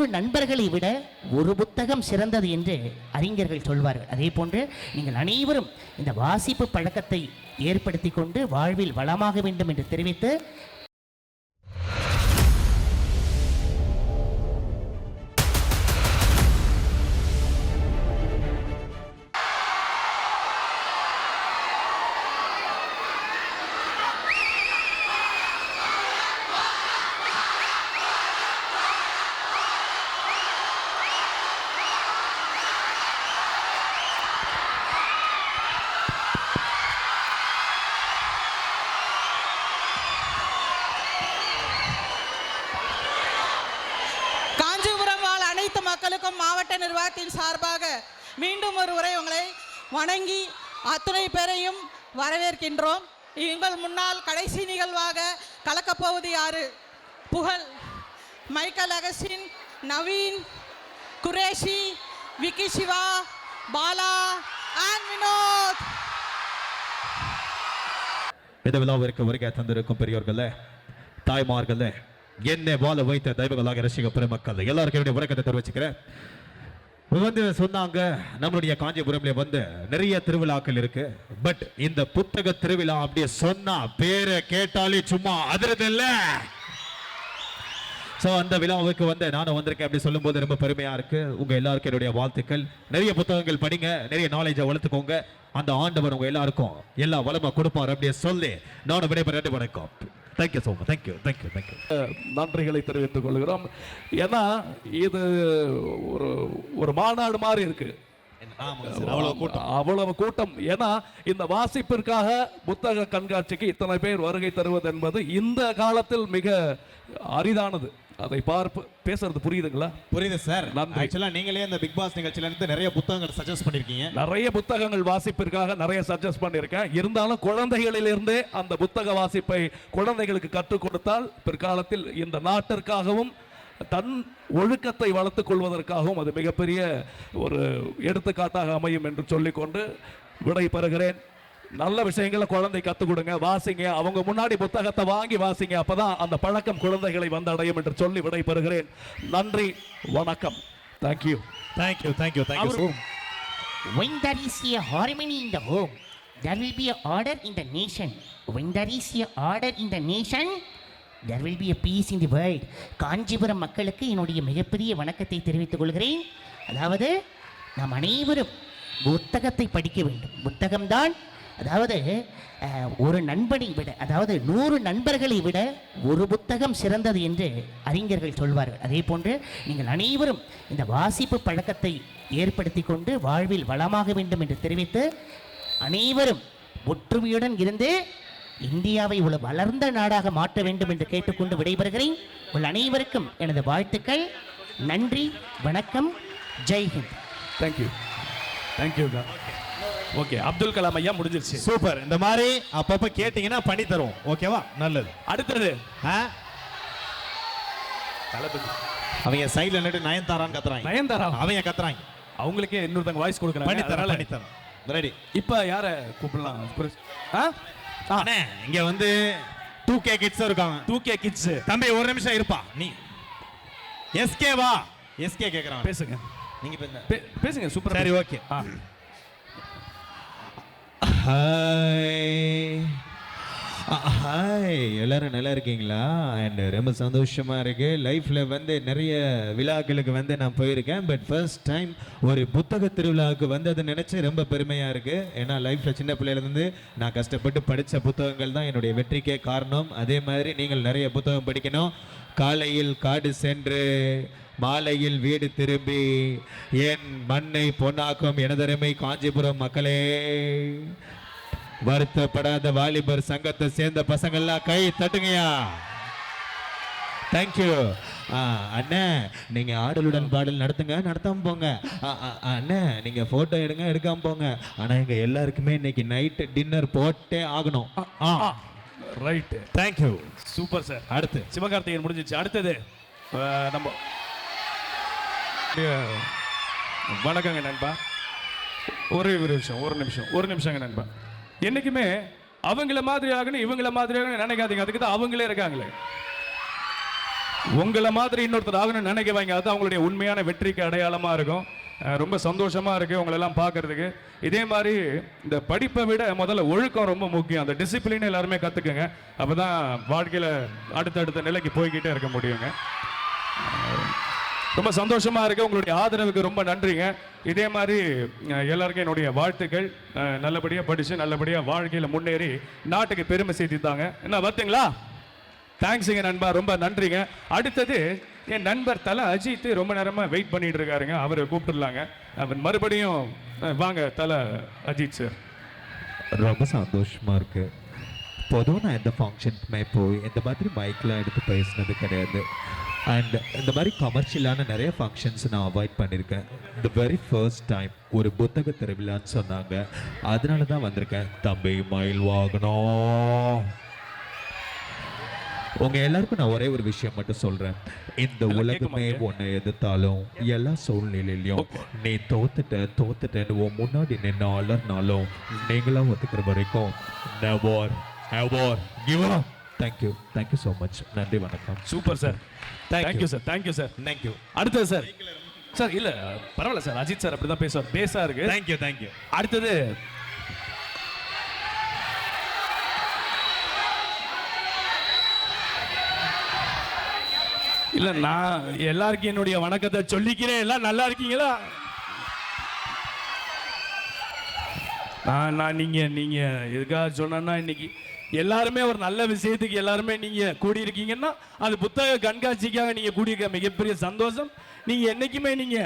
நூறு நண்பர்களை விட ஒரு புத்தகம் சிறந்தது என்று அறிஞர்கள் சொல்வார்கள். அதே போன்று நீங்கள் அனைவரும் இந்த வாசிப்பு பழக்கத்தை ஏற்படுத்தி கொண்டு வாழ்வில் வளமாக வேண்டும் என்று தெரிவித்து மாவட்ட நிர்வாகத்தின் சார்பாக மீண்டும் ஒரு உரை உங்களை வணங்கி அத்துணை பேரையும் வரவேற்கின்றோம். எங்கள் முன்னால் கடைசி நிகழ்வாக கலக்கப்போவது யாரு Pugazh Michael Augustine Naveen Kureshi Vicky Siva Bala and Vinoth. இந்த விழாவிற்கு வருகை தந்திருக்கும் பெரியோர்களே தாய்மார்களே என்னை வாழ வைத்த தெய்வங்களாக ரசிக பெருமக்கள் எல்லாருக்கும் என்னுடைய வணக்கத்தை தெரிவிச்சுக்கிறேன். வந்து சொன்னாங்க நம்மளுடைய காஞ்சிபுரம்ல வந்து நிறைய திருவிழாக்கள் இருக்கு. பட் இந்த புத்தக திருவிழா அப்படியே சொன்னா பேரை கேட்டாலே சும்மா அதிரது ஸோ அந்த விழாவுக்கு வந்து நானும் வந்திருக்கேன் அப்படி சொல்லும்போது ரொம்ப பெருமையா இருக்கு. உங்க எல்லாருக்கும் என்னுடைய வாழ்த்துக்கள். நிறைய புத்தகங்கள் படிங்க நிறைய நாலேஜை வளர்த்துக்கோங்க. அந்த ஆண்டவர் உங்க எல்லாருக்கும் எல்லா வளமா கொடுப்பார் அப்படியே சொல்லி நானும் விடைபெற வணக்கம். Thank you so much thank you thank you thank you நன்றிகளை தெரிவித்துக் கொள்கிறோம். ஏன்னா இது ஒரு ஒரு மாநாடு மாதிரி இருக்கு. அவ்வளவு கூட்டம். அவ்வளவு கூட்டம். ஏன்னா இந்த வாசிப்பிற்காக புத்தக கண்காட்சிக்கு இத்தனை பேர் வருகை தருவது என்பது இந்த காலத்தில் மிக அரிதானது. அதை பார்ப்பு பேசுறது புரியுதுங்களா? புரியுது சார் நன்றி. ஆக்சுவலா நீங்களே இந்த பிக் பாஸ் நிகழ்ச்சியில இருந்து நிறைய புத்தகங்கள் சஜஸ்ட் பண்ணிருக்கீங்க. நிறைய புத்தகங்கள் வாசிப்பிற்காக நிறைய சஜஸ்ட் பண்ணியிருக்கேன் இருந்தாலும் குழந்தைகளிலிருந்தே அந்த புத்தக வாசிப்பை குழந்தைகளுக்கு கற்றுக் கொடுத்தால் பிற்காலத்தில் இந்த நாட்டிற்காகவும் தன் ஒழுக்கத்தை வளர்த்துக் கொள்வதற்காகவும் அது மிகப்பெரிய ஒரு எடுத்துக்காட்டாக அமையும் என்று சொல்லிக்கொண்டு விடை பெறுகிறேன் நல்ல விஷயங்களை குழந்தை கற்றுக் கொடுங்க வாசிங்க. அவங்க முன்னாடி புத்தகத்தை வாங்கி வாசிங்க. அப்பதான் அந்த பழக்கம் குழந்தைகளை வந்தடையும் என்று சொல்லி விடை பெறுகிறேன் நன்றி வணக்கம். Thank you thank you thank you thank you When there is a harmony in the home, there will be a order in the nation. When there is a order in the nation, there will be a peace in the world. Kanchipuram மக்களுக்கு என்னுடைய மிகப்பெரிய வணக்கத்தை தெரிவித்துக் கொள்கிறேன். அதாவது நாம் அனைவரும் புத்தகத்தை படிக்க வேண்டும். புத்தகம்தான் அதாவது ஒரு நண்பனை விட அதாவது நூறு நண்பர்களை விட ஒரு புத்தகம் சிறந்தது என்று அறிஞர்கள் சொல்வார்கள். அதே போன்று நீங்கள் அனைவரும் இந்த வாசிப்பு பழக்கத்தை ஏற்படுத்தி கொண்டு வாழ்வில் வளமாக வேண்டும் என்று தெரிவித்து அனைவரும் ஒற்றுமையுடன் இருந்து இந்தியாவை உள்ள வளர்ந்த நாடாக மாற்ற வேண்டும் என்று கேட்டுக்கொண்டு விடைபெறுகிறேன். உள்ள அனைவருக்கும் எனது வாழ்த்துக்கள். நன்றி வணக்கம். Jai Hind thank you thank you okay Abdul Kalam ஐயா முடிஞ்சிருச்சு. சூப்பர். இந்த மாதிரி அப்பப்ப கேட்டீங்கன்னா பண்ணி தருவோம். ஓகேவா? நல்லது. அடுத்தது? தளபதி. அவங்க சைடுல நின்று நயன்தாரான்னு கத்துறாங்க. நயன்தாரா? அவங்க கத்துறாங்க. அவங்களுக்கே இன்னொருத்தங்க வாய்ஸ் பண்ணி கொடுக்குறாங்க. தரேன் அதனால பண்ணி தரேன். ரெடி இப்ப யார கூப்பிடலாம்? அண்ணே இங்க வந்து டூ கே கிட்ஸ் இருக்காங்க. டூ கே கிட்ஸ் தம்பி ஒரு நிமிஷம் இருப்பா. நீ. எஸ்கே வா? எஸ்கே கேக்குறான். பேசுங்க. நீங்க பேசுங்க. சூப்பர் சரி ஓகே. ஹாய் ஹாய் ah, எல்லாரும் நல்லா இருக்கீங்களா? அண்ட் ரொம்ப சந்தோஷமாக இருக்கு. லைஃப்பில் வந்து நிறைய விழாக்களுக்கு வந்து நான் போயிருக்கேன். பட் ஃபர்ஸ்ட் டைம் ஒரு புத்தக திருவிழாவுக்கு வந்து அதை நினச்சி ரொம்ப பெருமையாக இருக்குது ஏன்னா லைஃப்பில் சின்ன பிள்ளையிலேருந்து நான் கஷ்டப்பட்டு படித்த புத்தகங்கள் தான் என்னுடைய வெற்றிக்கே காரணம். அதே மாதிரி நீங்கள் நிறைய புத்தகம் படிக்கணும். காலையில் காடு சென்று மாலையில் வீடு திரும்பி என் மண்ணை பொன்னாக்கும் எனதருமை காஞ்சிபுரம் மக்களே. வருத்தப்படாத வாலிபர் சங்கத்தை சேர்ந்த பசங்கள்லாம் கை தட்டுங்கயா தேங்க்யூ அண்ணே நீங்கள் ஆடலுடன் பாடல் நடத்துங்க நடத்தாமல் போங்க. அண்ணே நீங்கள் ஃபோட்டோ எடுங்க எடுக்காமல் போங்க. ஆனால் எங்கள் எல்லாருக்குமே இன்னைக்கு நைட்டு டின்னர் போட்டே ஆகணும். ஆ. Right thank you super sir அடுத்து. சிவகார்த்திகேயன் முடிஞ்சிச்சு. அடுத்தது நம்ம வணக்கங்க நண்பா. ஒரே ஒரு நிமிஷம் ஒரு நிமிஷம் ஒரு நிமிஷங்க நண்பா. என்னைக்குமே அவங்கள மாதிரி ஆகணும் இவங்கள மாதிரி ஆகணும் நினைக்காதீங்க. அதுக்கு தான் அவங்களே இருக்காங்களே. உங்களை மாதிரி இன்னொருத்தர் ஆகணும்னு நினைக்கவாங்க. அது அவங்களுடைய உண்மையான வெற்றிக்கு அடையாளமாக இருக்கும். ரொம்ப சந்தோஷமா இருக்கு உங்களெல்லாம் பார்க்கறதுக்கு. இதே மாதிரி இந்த படிப்பை விட முதல்ல ஒழுக்கம் ரொம்ப முக்கியம். அந்த டிசிப்ளின் எல்லாருமே கற்றுக்குங்க அப்போ தான் வாழ்க்கையில் அடுத்தடுத்த நிலைக்கு போய்கிட்டே இருக்க முடியுங்க. ரொம்ப சந்தோஷமா இருக்கு. உங்களுடைய ஆதரவுக்கு ரொம்ப நன்றிங்க. இதே மாதிரி எல்லாருக்கும் என்னுடைய வாழ்த்துக்கள். நல்லபடியாக நல்லபடியா படிச்சு நல்லபடியா வாழ்க்கையில முன்னேறி நாட்டுக்கு பெருமை சேர்த்தித்தாங்க. என்ன பார்த்தீங்களா தேங்க்ஸுங்க நண்பா ரொம்ப நன்றிங்க. அடுத்தது என் நண்பர் தல அஜித் ரொம்ப நேரமாக வெயிட் பண்ணிட்டு இருக்காருங்க. அவரை கூப்பிட்டுருலாங்க அவர் மறுபடியும் வாங்க தலை அஜித் சார் ரொம்ப சந்தோஷமா இருக்கு. பொதுவாக நான் எந்த ஃபங்க்ஷனுக்குமே போய் இந்த மாதிரி மைக்லாம் எடுத்து பேசினது கிடையாது. அண்ட் இந்த மாதிரி கமர்ஷியலான நிறைய ஃபங்க்ஷன்ஸ் நான் அவாய்ட் பண்ணியிருக்கேன். த வெரி ஃபர்ஸ்ட் டைம் ஒரு புத்தக திருவிழான்னு சொன்னாங்க. அதனால தான் வந்திருக்கேன். தம்பி மயில் வாகனம். உங்க எல்லாருக்கும் நான் ஒரே ஒரு விஷயம் மட்டும் சொல்றேன். இந்த உலகமே உன்னை எதிர்த்தாலும் எல்லா சூழ்நிலையிலையும் நீ தோத்துட்ட தோத்துட்டேன்னு உன் முன்னாடி நின்று அலர்னாலும் நீங்களா ஒத்துக்கிற வரைக்கும் never ever give up thank you thank you so much நன்றி வணக்கம். Super sir thank you. Sir thank you sir thank you அடுத்தது சார் சார் இல்ல பரவாயில்ல சார் அஜித் சார் அப்படிதான் பேசுவார். பேஸா இருக்கு. தேங்க்யூ தேங்க்யூ அடுத்தது இல்ல நான் எல்லாருக்கும் என்னுடைய வணக்கத்தை சொல்லிக்கிறேன். எல்லாம் நல்லா இருக்கீங்களா? நான் நான் நீங்க நீங்க எதுக்காக சொன்னா இன்னைக்கு எல்லாருமே ஒரு நல்ல விஷயத்துக்கு எல்லாருமே நீங்க கூடியிருக்கீங்கன்னா அது புத்தக கண்காட்சிக்காக நீங்க கூடியிருக்க மிகப்பெரிய சந்தோஷம். நீங்க என்னைக்குமே நீங்க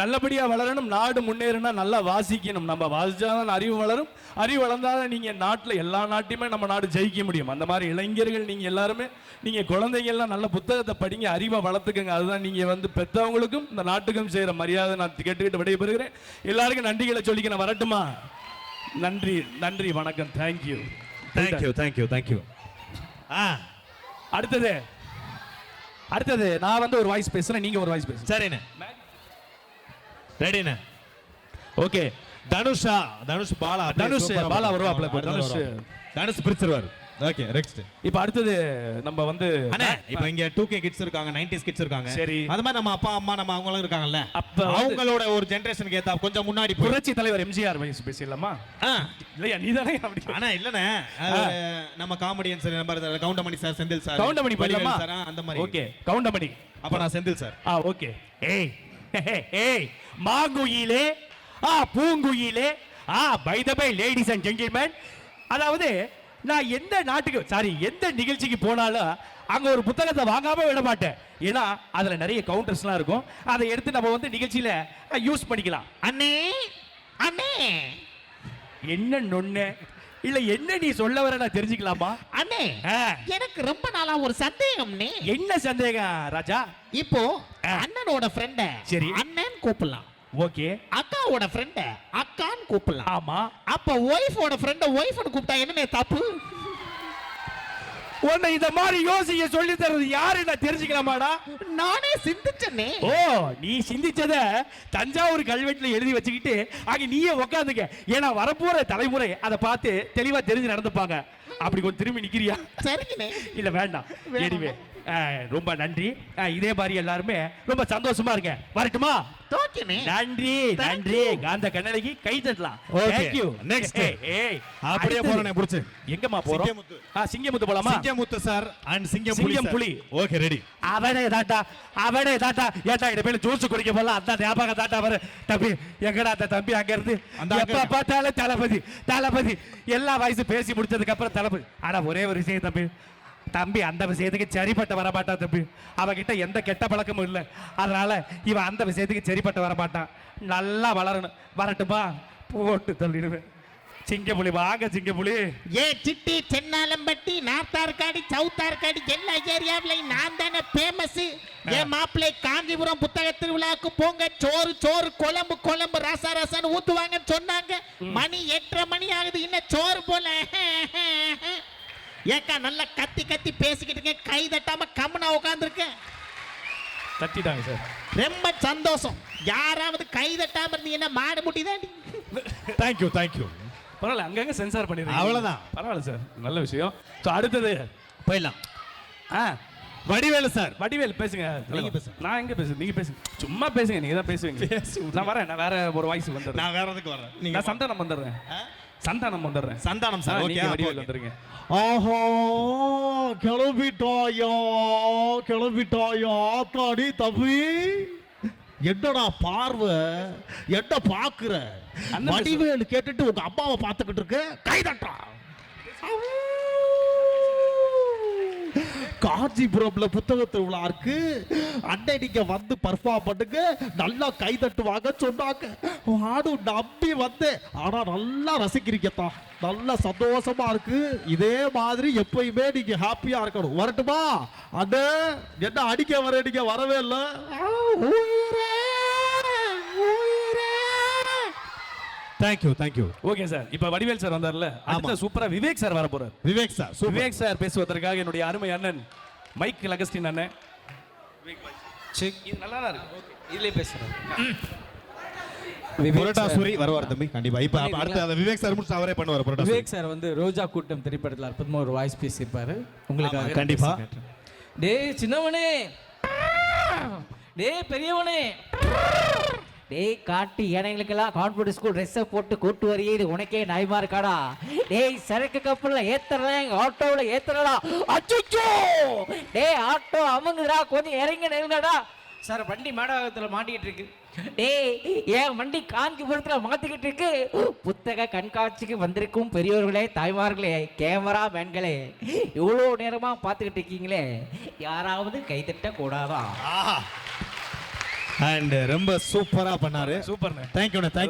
நல்லபடியா வளரணும் நாடு முன்னேறினா நல்லா வாசிக்கணும். நம்ம வாசிச்சாதான் அறிவு வளரும். அறிவு வளர்ந்தாதான் நீங்க நாட்டுல எல்லா நாட்டையுமே நம்ம நாடு ஜெயிக்க முடியும். அந்த மாதிரி இளைஞர்கள் நீங்க எல்லாருமே நீங்க குழந்தைங்கள்லாம் நல்ல புத்தகத்தை படிங்க அறிவை வளர்த்துக்கங்க. அதுதான் நீங்க வந்து பெற்றவங்களுக்கும் இந்த நாட்டுக்கும் செய்யற மரியாதை நான் கேட்டுக்கிட்டு விடைபெறுகிறேன். எல்லாருக்கும் நன்றிகளை சொல்லிக்க நான் வரட்டுமா? நன்றி நன்றி வணக்கம். Thank you thank you thank you thank you ஆ அடுத்தது. அடுத்தது நான் வந்து ஒரு வாய்ஸ் பேசுறேன் நீங்க ஒரு வாய்ஸ் பேசுங்க. சரிண்ணே. ரெடிண்ணே ஓகே தனுஷா தனுஷ் பாலா தனுஷ், பாலா. வருவாப்ல இப்ப, தனுஷ். தனுஷ் பிரிச்சிருவாரு. ஓகே நெக்ஸ்ட் இப்போ அடுத்தது நம்ம வந்து அண்ணே இப்போ இங்க டூ கே கிட்ஸ் இருக்காங்க நைன்டிஸ் கிட்ஸ் இருக்காங்க. சரி. அது மாதிரி நம்ம அப்பா அம்மா நம்ம அவங்களும் இருக்காங்கல்ல. அப்ப அவங்களோட ஒரு ஜெனரேஷனுக்கு ஏத்தா கொஞ்சம் முன்னாடி புரட்சி தலைவர் எம்ஜிஆர் வயசு பேசிடலாமா? இல்லையா நீ தானே அப்படி? அண்ணா இல்லண்ணே. அது நம்ம comedian sir number Goundamani sir Senthil sir Goundamani பண்ணலாமா அந்த மாதிரி. ஓகே கவுண்டமணி. அப்ப நான் செந்தில் சார். ஆ ஓகே ஏய் மாங்குயிலே ஆ பூங்குயிலே ஆ by the by ladies and gentlemen அதாவது நான் எந்த நாட்டுக்கு சாரி எந்த நிகழ்ச்சிக்கு போனாலும் அங்க ஒரு புத்தகத்தை வாங்காம விட மாட்டேன். ஏன்னா அதுல நிறைய கவுண்டர்ஸ்லாம் இருக்கும். அதை எடுத்து நம்ம வந்து நிகழ்ச்சியில யூஸ் பண்ணிக்கலாம். அண்ணே அண்ணே. என்ன நொண்ணு இல்ல என்ன நீ சொல்ல வர நான் தெரிஞ்சுக்கலாமா? அண்ணே எனக்கு ரொம்ப நாளா ஒரு சந்தேகம்னே என்ன சந்தேகம் ராஜா? இப்போ. அண்ணனோட ஃப்ரெண்ட சரி. அண்ணன் கூப்பிடலாம். ஓகே. அக்காவோட ஃப்ரெண்ட அக்கான்னு கூப்பிடலாம். ஆமா. அப்ப ஒய்ஃபோட ஃப்ரெண்ட ஒய்ஃப்னு கூப்பிட்டா என்னண்ணே தப்பு? உன்னை இந்த மாதிரி யோசிக்க சொல்லி தரது யாரு நான் தெரிஞ்சுக்கலாமாடா? நானே சிந்திச்சனே. ஓ நீ சிந்திச்சத தஞ்சாவூர் கல்வெட்டுல எழுதி வச்சுக்கிட்டு அங்க நீயே உக்காந்துக்க. ஏன்னா வரப்போற தலைமுறை அதை பார்த்து தெளிவா தெரிஞ்சு நடந்துப்பாங்க. அப்படி கொஞ்சம் திரும்பி நிக்கிறியா? சரிங்கண்ணே. இல்ல வேண்டாம். எனிவே ரொம்ப நன்றி. இதே மாதிரி எல்லாருமே ரொம்ப சந்தோஷமா இருங்க. வரட்டுமா? நன்றி நன்றி. காந்த கண்ணனுக்கு கை தட்டலாம். Next. ஏய், ஏய், அப்படியே. போறேனே புடிச்சு. எங்கம்மா போறோம்? சிங்கமுத்து. போலாமா? சிங்கமுத்து சார் அண்ட் சிங்கம் சிங்கம் புலி. ஓகே ரெடி அவனே தாத்தா அவனே தாத்தா. ஏட்டா இந்த பேர்ல ஜூஸ் குடிக்க போல? அந்த ஞாபகம் தாத்தா வர. தம்பி எங்கடா அந்த தம்பி அங்க இருந்து? எப்ப. பார்த்தாலும் தளபதி தளபதி. எல்லா வயசு பேசி முடிச்சதுக்கு அப்புறம் தளபதி. ஆனா ஒரே ஒரு விஷயம் தம்பி. தம்பி அந்த விஷயத்துக்கு சரிப்பட்ட வர மாட்டான் தம்பி. அவகிட்ட எந்த கெட்ட பழக்கமும் இல்லை. அதனால இவன் அந்த விஷயத்துக்கு சரிப்பட்ட வர மாட்டான் நல்லா வளரணும். வரட்டுமா போட்டு தள்ளிடுவேன். சிங்கப்புலி வாங்க சிங்கப்புலி. ஏ சிட்டி சென்னாலம்பட்டி நார்த்தார்காடி சவுத்தார்காடி எல்லா ஏரியாவிலையும் நான் தானே ஃபேமஸ் ஏ மாப்பிள்ளை காஞ்சிபுரம் புத்தக திருவிழாவுக்கு போங்க. சோறு சோறு குழம்பு குழம்பு ரச ரசன்னு ஊத்துவாங்கன்னு சொன்னாங்க. மணி எட்டரை மணி ஆகுது. இன்னும் சோறு போல. ஏக்கா நல்லா கத்தி கத்தி பேசிக்கிட்டு இருக்கேன். கை தட்டாம கம்முனா உட்காந்துருக்கேன் தட்டிட்டாங்க சார். ரொம்ப சந்தோஷம். யாராவது கை தட்டாம இருந்தீங்கன்னா மாடு முட்டி தாண்டி தேங்க்யூ தேங்க்யூ பரவாயில்ல அங்கங்க சென்சார் பண்ணிடுறீங்க. அவ்வளவுதான். பரவாயில்ல சார் நல்ல விஷயம். ஸோ அடுத்தது. போயிடலாம். ஆ. வடிவேலு சார். வடிவேல் பேசுங்க. நீங்க பேசுங்க. நான் எங்க பேசு நீங்க பேசுங்க. சும்மா பேசுங்க நீங்க தான் பேசுவீங்க. நான் வரேன் நான் வேற ஒரு வாய்ஸ் வந்துடுறேன். நான் வேற எதுக்கு வரேன். நீங்க நான் சந்தானம் வந்துடுறேன். சந்தானம் வந்துடுறேன் சந்தானம் சார். ஓகே வந்துருங்க. ஆஹா கிளம்பிட்டாயா? கிளம்பிட்டாயா? ஆத்தாடி தம்பி. என்னடா பார்வை? என்ன பாக்குற வடிவேலு கேட்டுட்டு உங்க அம்மாவை பார்த்துக்கிட்டு இருக்க. கை தட்டா. காஞ்சிபுரம்ல புத்தக திருவிழா இருக்கு. அன்னை நீங்க வந்து பர்ஃபார்ம் பண்ணுங்க. நல்லா கை தட்டுவாங்க சொன்னாங்க. நானும் நம்பி வந்தேன். ஆனா நல்லா ரசிக்கிறீங்கத்தான் நல்லா சந்தோஷமா இருக்கு. இதே மாதிரி எப்பயுமே நீங்க ஹாப்பியா இருக்கணும். வரட்டுமா? அண்ணே என்ன அடிக்க வர நீங்க வரவே இல்லை. தேங்க்யூ தேங்க்யூ ஓகே சார் இப்ப வடிவேல் சார் வந்தார்ல அடுத்த சூப்பரா விவேக் சார் வர போறார் Vivek sir super Vivek sir பேசுவதற்காக என்னுடைய அருமை அண்ணன் மைக் லகஸ்டின் அண்ணன். இது நல்லா தான் இருக்கு. இதுலயே பேசுறேன். புரட்டாசுரி வருவார் தம்பி கண்டிப்பா. இப்ப அடுத்து அந்த விவேக் சார் முடிச்சு அவரே பண்ணுவார் புரட்டாசுரி விவேக் சார் வந்து ரோஜா கூட்டம் திரைப்படத்தில் அற்புதமா ஒரு வாய்ஸ் பேசியிருப்பாரு. உங்களுக்காக ஆமா, கண்டிப்பா. டேய் சின்னவனே. டேய் பெரியவனே. டேய் காட்டு ஏனைகளுக்கெல்லாம் கான்ஃபிடன்ஸ் ஸ்கூல் ட்ரெஸ்ஸை போட்டு கூட்டு வரையே இது உனக்கே நியாயமா இருக்காடா டேய் சரக்கு கப்பல்ல ஏத்துறேன் எங்க ஆட்டோவில் ஏத்துறடா அச்சுச்சோ! டேய் ஆட்டோ அமுங்குதுடா கொஞ்சம் இறங்கி நில்லுங்கடா. சார் வண்டி மேடாகத்தில் மாட்டிக்கிட்டு இருக்கு. டேய் என் வண்டி காஞ்சிபுரத்தில் மாத்திக்கிட்டு இருக்கு. புத்தக கண்காட்சிக்கு வந்திருக்கும் பெரியவர்களே தாய்மார்களே கேமரா மேன்களே இவ்வளோ நேரமா பார்த்துக்கிட்டு இருக்கீங்களே. யாராவது கைதட்ட கூடாதா அண்ட் ரொம்ப சூப்பரா பண்ணாரு. சூப்பர்ண்ணே. தேங்க்யூண்ணே தேங்க்யூ